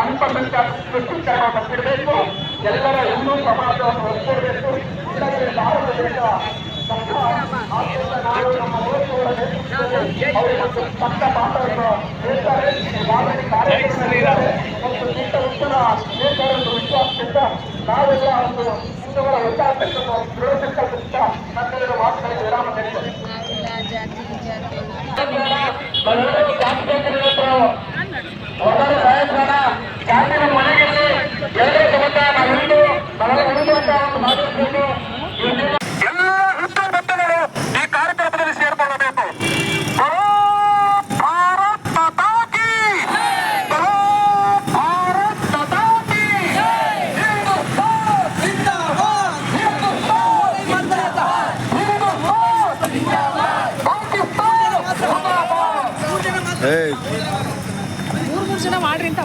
ಅಲ್ಪಸಂಖ್ಯಾತ ಸೃಷ್ಟಿಕರಣವನ್ನು ಬಿಡಬೇಕು ಎಲ್ಲರ ಇನ್ನೂ ಸಮಾಜವನ್ನು ಒಪ್ಪಿರಬೇಕು ಇಲ್ಲದೆ ಭಾರತ ದೇಶ ನಾವು ನಮ್ಮ ಅವರಿಗೊಂದು ತಕ್ಕ ಪಾಠವನ್ನು ನೀಡ್ತಾರೆ ಒಂದು ದಿಟ್ಟ ಉತ್ತರ ಎಂದು ವಿಶ್ವಾಸದಿಂದ ನಾವೆಲ್ಲ ಒಂದು ಹಿಂದೂಗಳ ಒತ್ತಾಸಕ್ತನ್ನು ದೃಢಸಂಕಲ್ಪದಿಂದ ನನ್ನೆರಡು ಮಾತುಗಳಿಗೆ ವಿರಾಮ ನೀಡಿದ್ದೇವೆ ಮೂರು ಮೂರು ಜನ ಮಾಡ್ರಿ ಅಂತ